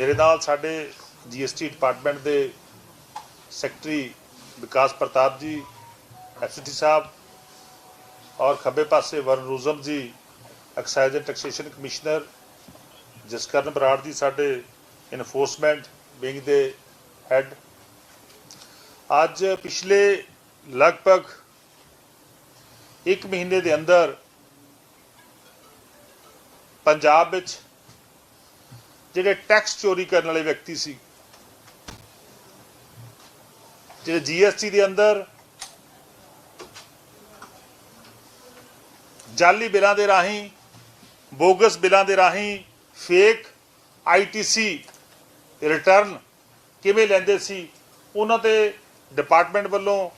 ਮੇਰੇ ਨਾਲ ਸਾਡੇ ਜੀਐਸਟੀ ਡਿਪਾਰਟਮੈਂਟ ਦੇ ਸੈਕਟਰੀ ਵਿਕਾਸ ਪ੍ਰਤਾਪ ਜੀ ਐਸਟੀ ਸਾਹਿਬ ਔਰ ਖੱਬੇ ਪਾਸੇ Varun Roojam ji, excise and taxation commissioner, Jaskaran Brar ji ਸਾਡੇ ਇਨਫੋਰਸਮੈਂਟ ਵਿੰਗ ਦੇ ਹੈੱਡ ਅੱਜ ਪਿਛਲੇ ਲਗਭਗ 1 ਮਹੀਨੇ ਦੇ ਅੰਦਰ ਪੰਜਾਬ ਵਿੱਚ ਜਿਹੜੇ ਟੈਕਸ ਚੋਰੀ ਕਰਨ ਵਾਲੇ ਵਿਅਕਤੀ ਸੀ, ਜਿਹੜੇ ਜੀਐਸਟੀ ਦੇ ਅੰਦਰ ਜਾਲੀ ਬਿੱਲਾਂ ਦੇ ਰਾਹੀਂ, ਬੋਗਸ ਬਿੱਲਾਂ ਦੇ ਰਾਹੀਂ ਫੇਕ ਆਈਟੀਸੀ ਰਿਟਰਨ ਕਿਵੇਂ ਲੈਂਦੇ ਸੀ, ਉਹਨਾਂ ਤੇ ਡਿਪਾਰਟਮੈਂਟ ਵੱਲੋਂ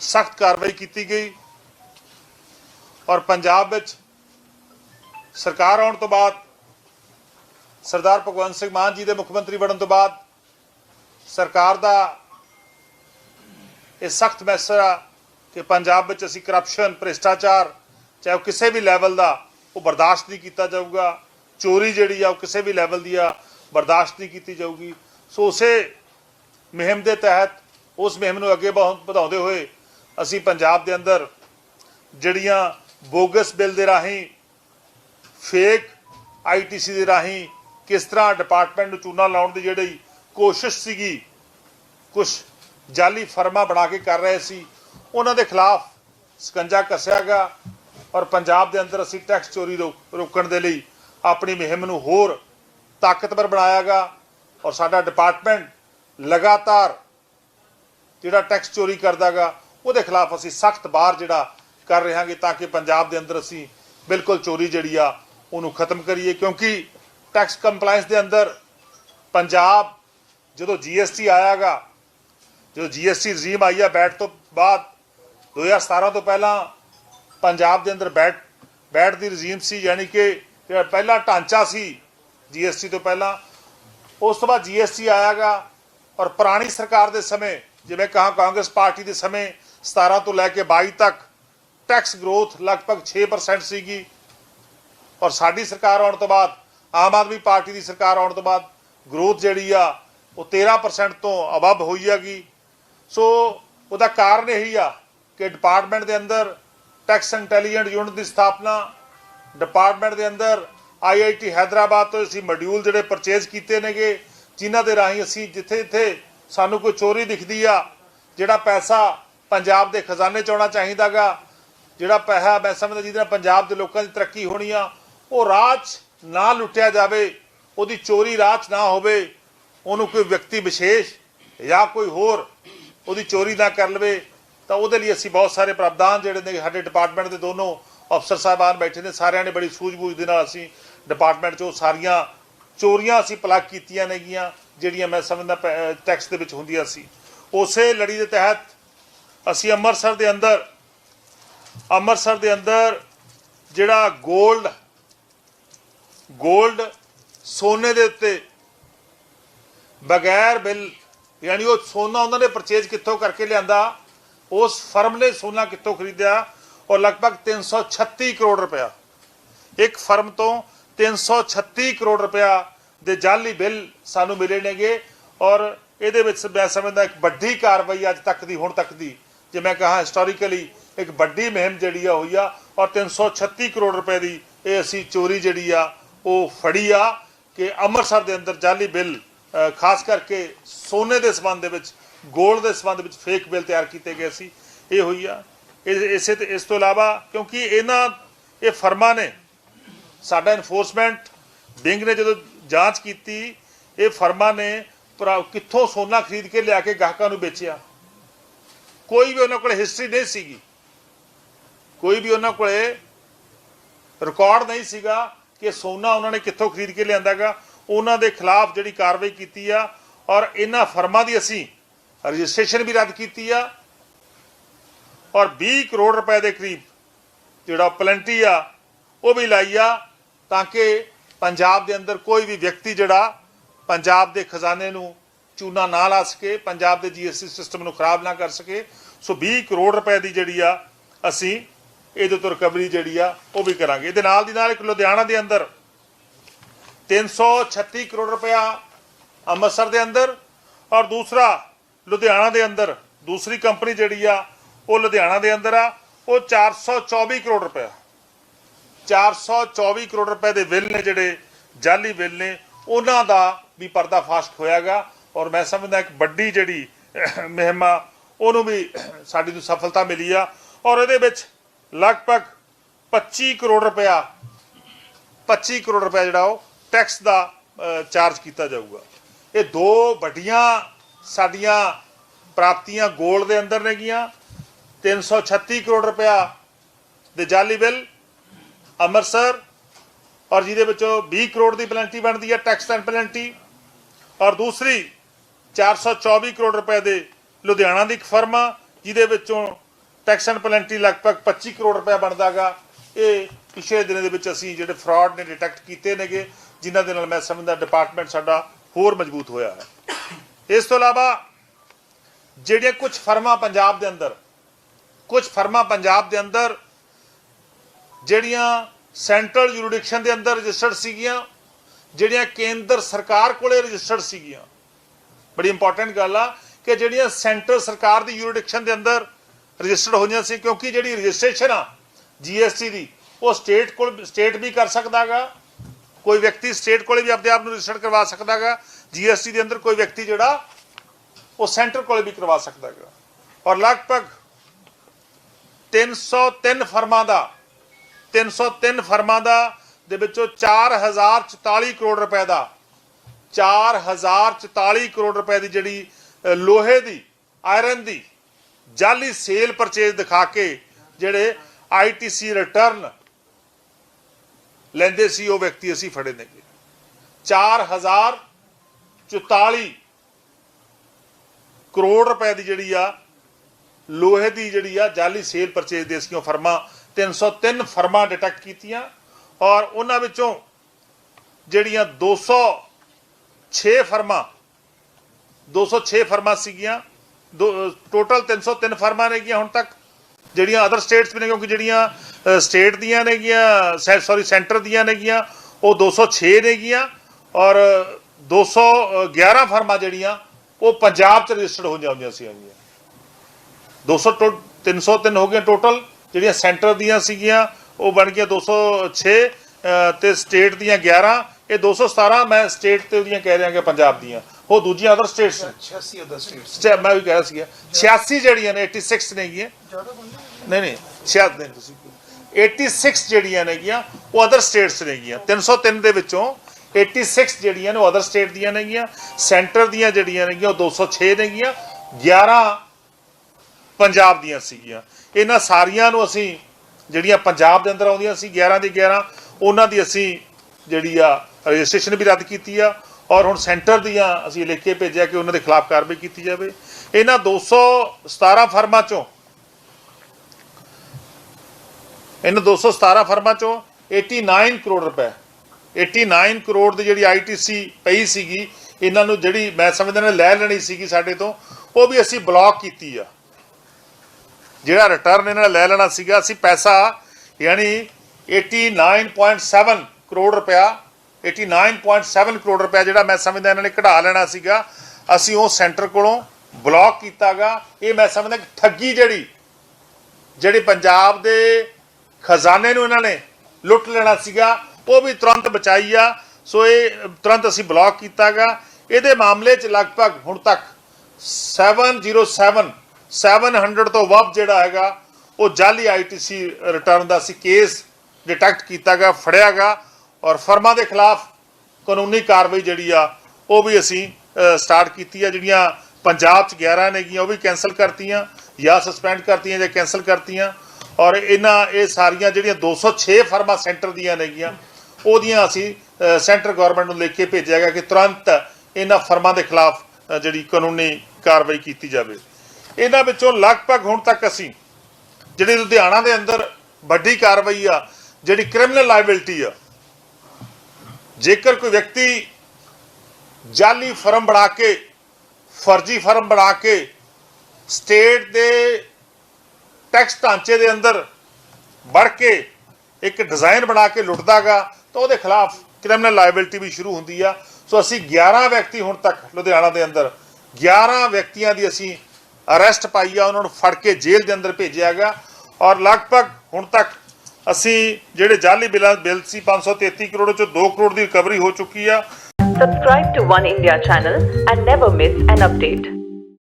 ਸਖਤ ਕਾਰਵਾਈ ਕੀਤੀ ਗਈ ਔਰ ਪੰਜਾਬ ਵਿੱਚ ਸਰਕਾਰ ਆਉਣ ਤੋਂ ਬਾਅਦ ਸਰਦਾਰ ਭਗਵੰਤ ਸਿੰਘ ਮਾਨ ਜੀ ਦੇ ਮੁੱਖ ਮੰਤਰੀ ਬਣਨ ਤੋਂ ਬਾਅਦ ਸਰਕਾਰ ਦਾ ਇਹ ਸਖਤ ਮੈਸੇਜ ਆ ਕਿ ਪੰਜਾਬ ਵਿੱਚ ਅਸੀਂ ਕਰਪਸ਼ਨ ਭ੍ਰਿਸ਼ਟਾਚਾਰ, ਚਾਹੇ ਉਹ ਕਿਸੇ ਵੀ ਲੈਵਲ ਦਾ, ਉਹ ਬਰਦਾਸ਼ਤ ਨਹੀਂ ਕੀਤਾ ਜਾਊਗਾ। ਚੋਰੀ ਜਿਹੜੀ ਆ, ਉਹ ਕਿਸੇ ਵੀ ਲੈਵਲ ਦੀ ਆ, ਬਰਦਾਸ਼ਤ ਨਹੀਂ ਕੀਤੀ ਜਾਊਗੀ। ਸੋ ਉਸੇ ਮੁਹਿੰਮ ਦੇ ਤਹਿਤ, ਉਸ ਮੁਹਿੰਮ ਨੂੰ ਅੱਗੇ ਵਧਾਉਂਦੇ ਹੋਏ ਅਸੀਂ ਪੰਜਾਬ ਦੇ ਅੰਦਰ ਜਿਹੜੀਆਂ ਬੋਗਸ ਬਿੱਲ ਦੇ ਰਾਹੀਂ ਫੇਕ ਆਈਟੀਸੀ ਦੇ ਰਾਹੀਂ ਕਿਸ ਤਰ੍ਹਾਂ ਡਿਪਾਰਟਮੈਂਟ ਨੂੰ ਚੂਨਾ ਲਾਉਣ ਦੀ ਜਿਹੜੀ ਕੋਸ਼ਿਸ਼ ਸੀਗੀ ਕੁਝ ਜਾਲੀ ਫਰਮਾ ਬਣਾ ਕੇ ਕਰ ਰਹੇ ਸੀ, ਉਹਨਾਂ ਦੇ ਖਿਲਾਫ ਸਕੰਜਾ ਕੱਸਿਆਗਾ ਔਰ ਪੰਜਾਬ ਦੇ ਅੰਦਰ ਅਸੀਂ ਟੈਕਸ ਚੋਰੀ ਰੋ- ਰੋਕਣ ਦੇ ਲਈ ਆਪਣੀ ਮੁਹਿੰਮ ਨੂੰ ਹੋਰ ਤਾਕਤਵਰ ਬਣਾਇਆਗਾ ਔਰ ਸਾਡਾ ਡਿਪਾਰਟਮੈਂਟ ਲਗਾਤਾਰ ਜਿਹੜਾ ਟੈਕਸ ਚੋਰੀ ਕਰਦਾਗਾ ਉਹਦੇ ਖਿਲਾਫ ਅਸੀਂ ਸਖਤ ਬਾਹਰ ਜਿਹੜਾ ਕਰ ਰਹੇ ਹਾਂਗੇ ਤਾਂ ਕਿ ਪੰਜਾਬ ਦੇ ਅੰਦਰ ਅਸੀਂ ਬਿਲਕੁਲ ਚੋਰੀ ਜਿਹੜੀ ਆ, ਉਹਨੂੰ ਖਤਮ ਕਰੀਏ ਕਿਉਂਕਿ ਟੈਕਸ ਕੰਪਲਾਈਂਸ ਦੇ ਅੰਦਰ ਪੰਜਾਬ ਜਦੋਂ ਜੀਐਸਟੀ ਆਇਆਗਾ, ਜਦੋਂ ਜੀਐਸਟੀ ਰਜੀਮ ਆਈ ਆ ਬੈਟ ਤੋਂ ਬਾਅਦ 2017 ਤੋਂ ਪਹਿਲਾਂ ਪੰਜਾਬ ਦੇ ਅੰਦਰ ਬੈਠ ਬੈਟ ਦੀ ਰਜੀਮ ਸੀ, ਯਾਨੀ ਕਿ ਜਿਹੜਾ ਪਹਿਲਾ ਢਾਂਚਾ ਸੀ ਜੀਐਸਟੀ ਤੋਂ ਪਹਿਲਾਂ, ਉਸ ਤੋਂ ਬਾਅਦ ਜੀਐਸਟੀ ਆਇਆਗਾ ਔਰ ਪੁਰਾਣੀ ਸਰਕਾਰ ਦੇ ਸਮੇਂ, ਜਿਵੇਂ ਕਹਾ ਕਾਂਗਰਸ ਪਾਰਟੀ ਦੇ ਸਮੇਂ 17 ਤੋਂ ਲੈ ਕੇ 22 ਤੱਕ ਟੈਕਸ ਗਰੋਥ ਲਗਭਗ 6% ਸੀਗੀ ਔਰ ਸਾਡੀ ਸਰਕਾਰ ਆਉਣ ਤੋਂ ਬਾਅਦ ਆਮ ਆਦਮੀ ਪਾਰਟੀ ਦੀ ਸਰਕਾਰ ਆਉਣ ਤੋਂ ਬਾਅਦ ਗਰੋਥ ਜਿਹੜੀ ਆ, ਉਹ 13% ਤੋਂ ਅਬਬ ਹੋਈ ਹੈਗੀ। ਸੋ ਉਹਦਾ ਕਾਰਨ ਇਹੀ ਆ ਕਿ ਡਿਪਾਰਟਮੈਂਟ ਦੇ ਅੰਦਰ ਟੈਕਸ ਇੰਟੈਲੀਜੈਂਟ ਯੂਨਿਟ ਦੀ ਸਥਾਪਨਾ ਡਿਪਾਰਟਮੈਂਟ ਦੇ ਅੰਦਰ ਆਈਆਈਟੀ ਹైదరాబాద్ ਤੋਂ ਅਸੀਂ ਮੋਡਿਊਲ ਜਿਹੜੇ ਪਰਚੇਜ਼ ਕੀਤੇ ਨੇਗੇ, ਜਿਨ੍ਹਾਂ ਦੇ ਰਾਹੀਂ ਅਸੀਂ ਜਿੱਥੇ-ਜਿੱਥੇ ਸਾਨੂੰ ਕੋਈ ਚੋਰੀ ਦਿਖਦੀ ਆ, ਜਿਹੜਾ ਪੈਸਾ ਪੰਜਾਬ ਦੇ ਖਜ਼ਾਨੇ 'ਚ ਆਉਣਾ ਚਾਹੀਦਾਗਾ, ਜਿਹੜਾ ਪੈਸਾ ਮੈਂ ਸਮਝਦਾ ਜਿਹਦੇ ਨਾਲ ਪੰਜਾਬ ਦੇ ਲੋਕਾਂ ਦੀ ਤਰੱਕੀ ਹੋਣੀ ਆ, ਉਹ ਰਾਜ ਨਾ ਲੁੱਟਿਆ ਜਾਵੇ, ਉਹਦੀ ਚੋਰੀ ਰਾਜ ਨਾ ਹੋਵੇ, ਉਹਨੂੰ ਕੋਈ ਵਿਅਕਤੀ ਵਿਸ਼ੇਸ਼ ਜਾਂ ਕੋਈ ਹੋਰ ਉਹਦੀ ਚੋਰੀ ਨਾ ਕਰ ਲਵੇ, ਤਾਂ ਉਹਦੇ ਲਈ ਅਸੀਂ ਬਹੁਤ ਸਾਰੇ ਪ੍ਰਾਵਧਾਨ ਜਿਹੜੇ ਨੇ, ਸਾਡੇ ਡਿਪਾਰਟਮੈਂਟ ਦੇ ਦੋਨੋਂ ਅਫਸਰ ਸਾਹਿਬਾਨ ਬੈਠੇ ਨੇ, ਸਾਰਿਆਂ ਨੇ ਬੜੀ ਸੂਝ-ਬੂਝ ਦੇ ਨਾਲ ਅਸੀਂ ਡਿਪਾਰਟਮੈਂਟ 'ਚੋਂ ਸਾਰੀਆਂ ਚੋਰੀਆਂ ਅਸੀਂ ਪਲੱਗ ਕੀਤੀਆਂ ਨੇਗੀਆਂ, ਜਿਹੜੀਆਂ ਮੈਂ ਸਮਝਦਾ ਟੈਕਸ ਦੇ ਵਿੱਚ ਹੁੰਦੀਆਂ ਸੀ। ਉਸੇ ਲੜੀ ਦੇ ਤਹਿਤ ਅਸੀਂ ਅੰਮ੍ਰਿਤਸਰ ਦੇ ਅੰਦਰ, ਅੰਮ੍ਰਿਤਸਰ ਦੇ ਅੰਦਰ ਜਿਹੜਾ 골ਡ 골ਡ ਸੋਨੇ ਦੇ ਉੱਤੇ ਬਗੈਰ ਬਿੱਲ, ਯਾਨੀ ਉਹ ਸੋਨਾ ਉਹਨਾਂ ਨੇ ਪਰਚੇਜ ਕਿੱਥੋਂ ਕਰਕੇ ਲਿਆਂਦਾ, ਉਸ ਫਰਮ ਨੇ ਸੋਨਾ ਕਿੱਥੋਂ ਖਰੀਦਿਆ? ਔਰ ਲਗਭਗ 336 ਕਰੋੜ ਰੁਪਇਆ। ਇੱਕ ਫਰਮ ਤੋਂ 336 ਕਰੋੜ ਰੁਪਇਆ ਦੇ ਜਾਲੀ ਬਿੱਲ ਸਾਨੂੰ ਮਿਲੇ ਨੇਗੇ ਔਰ ਇਹਦੇ ਵਿੱਚ ਮੈਂ ਸਮਝਦਾ ਇੱਕ ਵੱਡੀ ਕਾਰਵਾਈ ਅੱਜ ਤੱਕ ਦੀ, ਹੁਣ ਤੱਕ ਦੀ। ਜੇ ਮੈਂ ਕਹਾ ਹਿਸਟੋਰੀਕਲੀ ਇੱਕ ਵੱਡੀ ਮੁਹਿੰਮ ਜਿਹੜੀ ਆ ਹੋਈ ਆ ਔਰ 336 ਕਰੋੜ ਰੁਪਏ ਦੀ ਇਹ ਅਸੀਂ ਚੋਰੀ ਜਿਹੜੀ ਆ ਉਹ ਫੜੀ ਆ ਕਿ ਅੰਮ੍ਰਿਤਸਰ ਦੇ ਅੰਦਰ ਜਾਲੀ ਬਿੱਲ ਖਾਸ ਕਰਕੇ ਸੋਨੇ ਦੇ ਸੰਬੰਧ ਦੇ ਵਿੱਚ, ਗੋਲਡ ਦੇ ਸੰਬੰਧ ਵਿੱਚ ਫੇਕ ਬਿੱਲ ਤਿਆਰ ਕੀਤੇ ਗਏ ਸੀ। ਇਹ ਹੋਈ ਆ। ਇਹ- ਇਸੇ ਤੇ, ਇਸ ਤੋਂ ਇਲਾਵਾ ਕਿਉਂਕਿ ਇਹਨਾਂ, ਇਹ ਫਰਮਾਂ ਨੇ, ਸਾਡਾ ਇਨਫੋਰਸਮੈਂਟ ਵਿੰਗ ਨੇ ਜਦੋਂ ਜਾਂਚ ਕੀਤੀ, ਇਹ ਫਰਮਾਂ ਨੇ ਭਰਾ ਕਿੱਥੋਂ ਸੋਨਾ ਖਰੀਦ ਕੇ ਲਿਆ ਕੇ ਗਾਹਕਾਂ ਨੂੰ ਵੇਚਿਆ? ਕੋਈ ਵੀ ਉਹਨਾਂ ਕੋਲ ਹਿਸਟਰੀ ਨਹੀਂ ਸੀਗੀ। ਕੋਈ ਵੀ ਉਹਨਾਂ ਕੋਲੇ ਰਿਕਾਰਡ ਨਹੀਂ ਸੀਗਾ। ਕਿ ਸੋਨਾ ਉਹਨਾਂ ਨੇ ਕਿੱਥੋਂ ਖਰੀਦ ਕੇ ਲਿਆਂਦਾਗਾ, ਉਹਨਾਂ ਦੇ ਖਿਲਾਫ ਜਿਹੜੀ ਕਾਰਵਾਈ ਕੀਤੀ ਆ ਔਰ ਇਹਨਾਂ ਫਰਮਾਂ ਦੀ ਅਸੀਂ ਰਜਿਸਟ੍ਰੇਸ਼ਨ ਵੀ ਰੱਦ ਕੀਤੀ ਆ ਔਰ 20 ਕਰੋੜ ਰੁਪਏ ਦੇ ਕਰੀਬ ਜਿਹੜਾ ਪਲੰਟੀ ਆ, ਉਹ ਵੀ ਲਾਈ ਆ ਤਾਂ ਕਿ ਪੰਜਾਬ ਦੇ ਅੰਦਰ ਕੋਈ ਵੀ ਵਿਅਕਤੀ ਜਿਹੜਾ ਪੰਜਾਬ ਦੇ ਖਜ਼ਾਨੇ ਨੂੰ ਚੂਨਾ ਨਾ ਲਾ ਸਕੇ, ਪੰਜਾਬ ਦੇ ਜੀਐਸਟੀ ਸਿਸਟਮ ਨੂੰ ਖਰਾਬ ਨਾ ਕਰ ਸਕੇ। ਸੋ 20 ਕਰੋੜ ਰੁਪਏ ਦੀ ਜਿਹੜੀ ਆ ਅਸੀਂ ਇਹਦੇ ਤੋਂ ਰਿਕਵਰੀ ਜਿਹੜੀ ਆ, ਉਹ ਵੀ ਕਰਾਂਗੇ। ਇਹਦੇ ਨਾਲ ਦੀ ਨਾਲ ਇੱਕ ਲੁਧਿਆਣਾ ਦੇ ਅੰਦਰ 336 ਕਰੋੜ ਰੁਪਇਆ ਅੰਮ੍ਰਿਤਸਰ ਦੇ ਅੰਦਰ ਔਰ ਦੂਸਰਾ ਲੁਧਿਆਣਾ ਦੇ ਅੰਦਰ, ਦੂਸਰੀ ਕੰਪਨੀ ਜਿਹੜੀ ਆ, ਉਹ ਲੁਧਿਆਣਾ ਦੇ ਅੰਦਰ ਆ, ਉਹ 424 ਕਰੋੜ ਰੁਪਏ 424 ਕਰੋੜ ਰੁਪਏ ਦੇ ਬਿੱਲ ਨੇ ਜਿਹੜੇ ਜਾਲੀ ਬਿੱਲ ਨੇ, ਉਹਨਾਂ ਦਾ ਵੀ ਪਰਦਾਫਾਸ਼ ਹੋਇਆਗਾ ਔਰ ਮੈਂ ਸਮਝਦਾ ਇੱਕ ਵੱਡੀ ਜਿਹੜੀ ਮਹਿਮਾ, ਉਹਨੂੰ ਵੀ ਸਾਡੀ ਨੂੰ ਸਫਲਤਾ ਮਿਲੀ ਆ ਔਰ ਇਹਦੇ ਵਿੱਚ ਲਗਭਗ 25 ਕਰੋੜ ਰੁਪਇਆ 25 ਕਰੋੜ ਰੁਪਇਆ ਜਿਹੜਾ ਉਹ ਟੈਕਸ ਦਾ ਚਾਰਜ ਕੀਤਾ ਜਾਊਗਾ। ਇਹ ਦੋ ਵੱਡੀਆਂ ਸਾਡੀਆਂ ਪ੍ਰਾਪਤੀਆਂ ਗੋਲਡ ਦੇ ਅੰਦਰ ਨੇਗੀਆਂ 336 ਕਰੋੜ ਰੁਪਇਆ ਦੇ ਜਾਲੀ ਬਿੱਲ ਅੰਮ੍ਰਿਤਸਰ ਔਰ ਜਿਹਦੇ ਵਿੱਚੋਂ 20 ਕਰੋੜ ਦੀ ਪੈਨਲਟੀ ਬਣਦੀ ਹੈ ਟੈਕਸ ਐਂਡ ਪੈਨਲਟੀ ਔਰ ਦੂਸਰੀ 424 ਕਰੋੜ ਰੁਪਏ ਦੇ ਲੁਧਿਆਣਾ ਦੀ ਇੱਕ ਫਰਮ ਆ, ਜਿਹਦੇ ਵਿੱਚੋਂ ਟੈਕਸ ਐਂਡ ਪਲੈਂਟੀ ਲਗਭਗ 25 ਕਰੋੜ ਰੁਪਏ ਬਣਦਾਗਾ। ਇਹ ਪਿਛਲੇ ਦਿਨਾਂ ਦੇ ਵਿੱਚ ਅਸੀਂ ਜਿਹੜੇ ਫਰਾਡ ਨੇ ਡਿਟੈਕਟ ਕੀਤੇ ਨੇਗੇ, ਜਿਨ੍ਹਾਂ ਦੇ ਨਾਲ ਮੈਂ ਸਮਝਦਾ ਡਿਪਾਰਟਮੈਂਟ ਸਾਡਾ ਹੋਰ ਮਜ਼ਬੂਤ ਹੋਇਆ ਹੈ। ਇਸ ਤੋਂ ਇਲਾਵਾ ਜਿਹੜੀਆਂ ਕੁਝ ਫਰਮਾਂ ਪੰਜਾਬ ਦੇ ਅੰਦਰ, ਕੁਝ ਫਰਮਾਂ ਪੰਜਾਬ ਦੇ ਅੰਦਰ, ਜਿਹੜੀਆਂ ਸੈਂਟਰਲ ਜੁਰੀਡਿਕਸ਼ਨ ਦੇ ਅੰਦਰ ਰਜਿਸਟਰਡ ਸੀਗੀਆਂ, ਜਿਹੜੀਆਂ ਕੇਂਦਰ ਸਰਕਾਰ ਕੋਲੇ ਰਜਿਸਟਰਡ ਸੀਗੀਆਂ। ਬੜੀ ਇੰਪੋਰਟੈਂਟ ਗੱਲ ਆ ਕਿ ਜਿਹੜੀਆਂ ਸੈਂਟਰ ਸਰਕਾਰ ਦੀ ਜੁਰੀਡਿਕਸ਼ਨ ਦੇ ਅੰਦਰ ਰਜਿਸਟਰਡ ਹੋਈਆਂ ਸੀ ਕਿਉਂਕਿ ਜਿਹੜੀ ਰਜਿਸਟ੍ਰੇਸ਼ਨ ਆ ਜੀਐਸਟੀ ਦੀ, ਉਹ ਸਟੇਟ ਕੋਲ ਸਟੇਟ ਵੀ ਕਰ ਸਕਦਾਗਾ। ਕੋਈ ਵਿਅਕਤੀ ਸਟੇਟ ਕੋਲੇ ਵੀ ਆਪਣੇ ਆਪ ਨੂੰ ਰਜਿਸਟਰ ਕਰਵਾ ਸਕਦਾਗਾ। ਜੀਐਸਟੀ ਦੇ ਅੰਦਰ ਕੋਈ ਵਿਅਕਤੀ ਜਿਹੜਾ, ਉਹ ਸੈਂਟਰ ਕੋਲੇ ਵੀ ਕਰਵਾ ਸਕਦਾਗਾ। ਔਰ ਲਗਭਗ 303 ਫਰਮਾਂ ਦਾ 303 ਫਰਮਾਂ ਦਾ ਦੇ ਵਿੱਚੋਂ 4044 ਕਰੋੜ ਰੁਪਏ ਦਾ 4044 ਕਰੋੜ ਰੁਪਏ ਦੀ ਜਿਹੜੀ ਲੋਹੇ ਦੀ ਆਇਰਨ ਦੀ ਜਾਲੀ ਸੇਲ ਪਰਚੇਜ਼ ਦਿਖਾ ਕੇ ਜਿਹੜੇ ਆਈਟੀਸੀ ਰਿਟਰਨ ਲੈਂਦੇ ਸੀ, ਉਹ ਵਿਅਕਤੀ ਅਸੀਂ ਫੜੇ ਨੇਗੇ। 4044 ਕਰੋੜ ਰੁਪਏ ਦੀ ਜਿਹੜੀ ਆ, ਲੋਹੇ ਦੀ ਜਿਹੜੀ ਆ ਜਾਲੀ ਸੇਲ ਪਰਚੇਜ਼ ਦੇ ਅਸੀਂ ਉਹ ਫਰਮਾਂ 303 ਫਰਮਾਂ ਡਿਟੈਕਟ ਕੀਤੀਆਂ ਔਰ ਉਹਨਾਂ ਵਿੱਚੋਂ ਜਿਹੜੀਆਂ 206 ਫਰਮਾਂ 206 ਫਰਮਾਂ ਸੀਗੀਆਂ ਟੋਟਲ 303 ਫਰਮਾਂ ਨੇਗੀਆਂ ਹੁਣ ਤੱਕ ਜਿਹੜੀਆਂ ਅਦਰ ਸਟੇਟਸ ਵੀ ਨੇ ਕਿਉਂਕਿ ਜਿਹੜੀਆਂ ਸਟੇਟ ਦੀਆਂ ਨੇਗੀਆਂ ਸੌਰੀ ਸੈਂਟਰ ਦੀਆਂ ਨੇਗੀਆਂ ਉਹ 206 ਨੇਗੀਆਂ ਔਰ 211 ਫਰਮਾਂ ਜਿਹੜੀਆਂ ਉਹ ਪੰਜਾਬ ਚ ਰਜਿਸਟਰਡ ਹੋ ਜਾਂਦੀਆਂ ਸੀਗੀਆਂ ਹੈਗੀਆਂ 200 ਟੋ- 303 ਹੋ ਗਈਆਂ ਟੋਟਲ ਜਿਹੜੀਆਂ ਸੈਂਟਰ ਦੀਆਂ ਸੀਗੀਆਂ ਉਹ ਬਣ ਗਈਆਂ 206 ਅਹ, ਤੇ ਸਟੇਟ ਦੀਆਂ 11 ਇਹ 217 ਮੈਂ ਸਟੇਟ ਤੇ ਉਹਦੀਆਂ ਕਹਿ ਰਿਹਾ ਕਿ ਪੰਜਾਬ ਦੀਆਂ। ਉਹ ਦੂਜੀਆਂ other states 86 other states stay ਮੈਂ ਵੀ ਕਹਿ ਰਿਹਾ ਸੀਗਾ। 86 ਜਿਹੜੀਆਂ ਨੇ 86 ਨੇਗੀਆਂ ਜ਼ਿਆਦਾ ਬੰਦੇ ਨਹੀਂ। ਨਹੀਂ 66 ਨਹੀਂ ਤੁਸੀਂ 86 ਜਿਹੜੀਆਂ ਨੇਗੀਆਂ ਉਹ ਅਦਰ ਸਟੇਟਸ ਨੇਗੀਆਂ 303 ਦੇ ਵਿੱਚੋਂ 86 ਜਿਹੜੀਆਂ ਨੇ ਉਹ ਅਦਰ ਸਟੇਟ ਦੀਆਂ ਨੇਗੀਆਂ ਸੈਂਟਰ ਦੀਆਂ ਜਿਹੜੀਆਂ ਨੇਗੀਆਂ ਉਹ 206 ਨੇਗੀਆਂ 11 ਪੰਜਾਬ ਦੀਆਂ ਸੀਗੀਆਂ। ਇਹਨਾਂ ਸਾਰੀਆਂ ਨੂੰ ਅਸੀਂ ਜਿਹੜੀਆਂ ਪੰਜਾਬ ਦੇ ਅੰਦਰ ਆਉਂਦੀਆਂ ਸੀ 11 ਦੀ 11 ਉਹਨਾਂ ਦੀ ਅਸੀਂ ਜਿਹੜੀ ਆ ਰਜਿਸਟ੍ਰੇਸ਼ਨ ਵੀ ਰੱਦ ਕੀਤੀ ਆ। ਔਰ ਹੁਣ ਸੈਂਟਰ ਦੀਆਂ ਅਸੀਂ ਲਿਖ ਕੇ ਭੇਜਿਆ ਕਿ ਉਹਨਾਂ ਦੇ ਖਿਲਾਫ ਕਾਰਵਾਈ ਕੀਤੀ ਜਾਵੇ। ਇਹਨਾਂ 217 ਫਰਮਾਂ ਚੋਂ, ਇਹਨਾਂ 217 ਫਰਮਾਂ ਚੋਂ 89 ਕਰੋੜ ਰੁਪਏ 89 ਕਰੋੜ ਦੀ ਜਿਹੜੀ ਆਈਟੀਸੀ ਪਈ ਸੀਗੀ, ਇਹਨਾਂ ਨੂੰ ਜਿਹੜੀ ਮੈਂ ਸਮਝਦਾ ਨਾ ਲੈ ਲੈਣੀ ਸੀਗੀ ਸਾਡੇ ਤੋਂ, ਉਹ ਵੀ ਅਸੀਂ ਬਲੌਕ ਕੀਤੀ ਆ। ਜਿਹੜਾ ਰਿਟਰਨ ਇਹਨਾਂ ਨੇ ਲੈ ਲੈਣਾ ਸੀਗਾ, ਅਸੀਂ ਪੈਸਾ, ਯਾਨੀ 89.7 ਕਰੋੜ ਰੁਪਇਆ 89.7 ਕਰੋੜ ਰੁਪਇਆ ਜਿਹੜਾ ਮੈਂ ਸਮਝਦਾ ਇਹਨਾਂ ਨੇ ਕਢਾ ਲੈਣਾ ਸੀਗਾ, ਅਸੀਂ ਉਹ ਸੈਂਟਰ ਕੋਲੋਂ ਬਲੌਕ ਕੀਤਾਗਾ। ਇਹ ਮੈਂ ਸਮਝਦਾ ਕਿ ਠੱਗੀ ਜਿਹੜੀ ਜਿਹੜੀ ਪੰਜਾਬ ਦੇ ਖਜ਼ਾਨੇ ਨੂੰ ਇਹਨਾਂ ਨੇ ਲੁੱਟ ਲੈਣਾ ਸੀਗਾ, ਉਹ ਵੀ ਤੁਰੰਤ ਬਚਾਈ ਆ। ਸੋ ਇਹ ਤੁਰੰਤ ਅਸੀਂ ਬਲੌਕ ਕੀਤਾਗਾ। ਇਹਦੇ ਮਾਮਲੇ 'ਚ ਲਗਭਗ ਹੁਣ ਤੱਕ 707 700 ਤੋਂ ਵੱਧ ਜਿਹੜਾ ਹੈਗਾ, ਉਹ ਜਾਲੀ ਆਈਟੀਸੀ ਰਿਟਰਨ ਦਾ ਅਸੀਂ ਕੇਸ ਡਿਟੈਕਟ ਕੀਤਾਗਾ, ਫੜਿਆਗਾ। ਔਰ ਫਰਮਾਂ ਦੇ ਖਿਲਾਫ ਕਾਨੂੰਨੀ ਕਾਰਵਾਈ ਜਿਹੜੀ ਆ, ਉਹ ਵੀ ਅਸੀਂ ਸਟਾਰਟ ਕੀਤੀ ਆ। ਜਿਹੜੀਆਂ ਪੰਜਾਬ 'ਚ 11 ਨੇਗੀਆਂ, ਉਹ ਵੀ ਕੈਨਸਲ ਕਰਤੀਆਂ ਜਾਂ ਸਸਪੈਂਡ ਕਰਤੀਆਂ ਜਾਂ ਕੈਨਸਲ ਕਰਤੀਆਂ। ਔਰ ਇਹਨਾਂ, ਇਹ ਸਾਰੀਆਂ ਜਿਹੜੀਆਂ 206 ਫਰਮਾਂ ਸੈਂਟਰ ਦੀਆਂ ਨੇਗੀਆਂ, ਉਹਦੀਆਂ ਅਸੀਂ ਸੈਂਟਰ ਗਵਰਨਮੈਂਟ ਨੂੰ ਲਿਖ ਕੇ ਭੇਜਿਆ ਗਿਆ ਕਿ ਤੁਰੰਤ ਇਹਨਾਂ ਫਰਮਾਂ ਦੇ ਖਿਲਾਫ ਜਿਹੜੀ ਕਾਨੂੰਨੀ ਕਾਰਵਾਈ ਕੀਤੀ ਜਾਵੇ। ਇਹਨਾਂ ਵਿੱਚੋਂ ਲਗਭਗ ਹੁਣ ਤੱਕ ਅਸੀਂ, ਜਿਹੜੀ ਲੁਧਿਆਣਾ ਦੇ ਅੰਦਰ ਵੱਡੀ ਕਾਰਵਾਈ ਆ, ਜਿਹੜੀ ਕ੍ਰਿਮੀਨਲ ਲਾਇਬਿਲਟੀ ਆ ਜੇਕਰ ਕੋਈ ਵਿਅਕਤੀ ਜਾਲੀ ਫਰਮ ਬਣਾ ਕੇ, ਫਰਜ਼ੀ ਫਰਮ ਬਣਾ ਕੇ ਸਟੇਟ ਦੇ ਟੈਕਸ ਢਾਂਚੇ ਦੇ ਅੰਦਰ ਵੜ ਕੇ ਇੱਕ ਡਿਜ਼ਾਈਨ ਬਣਾ ਕੇ ਲੁੱਟਦਾਗਾ, ਤਾਂ ਉਹਦੇ ਖਿਲਾਫ ਕ੍ਰਿਮੀਨਲ ਲਾਇਬਿਲਟੀ ਵੀ ਸ਼ੁਰੂ ਹੁੰਦੀ ਆ। ਸੋ ਅਸੀਂ 11 ਵਿਅਕਤੀ ਹੁਣ ਤੱਕ ਲੁਧਿਆਣਾ ਦੇ ਅੰਦਰ 11 ਵਿਅਕਤੀਆਂ ਦੀ ਅਸੀਂ ਅਰੈਸਟ ਪਾਈ ਆ, ਉਹਨਾਂ ਨੂੰ ਫੜ ਕੇ ਜੇਲ੍ਹ ਦੇ ਅੰਦਰ ਭੇਜਿਆ ਗਿਆ ਔਰ ਲਗਭਗ ਹੁਣ ਤੱਕ ਅਸੀਂ ਜਿਹੜੇ ਜਾਲੀ ਬਿੱਲਾਂ ਬਿੱਲ ਸੀ 533 ਕਰੋੜ ਚੋਂ 2 ਕਰੋੜ ਦੀ ਰਿਕਵਰੀ ਹੋ ਚੁੱਕੀ ਆ Subscribe to One India channel and never miss an update.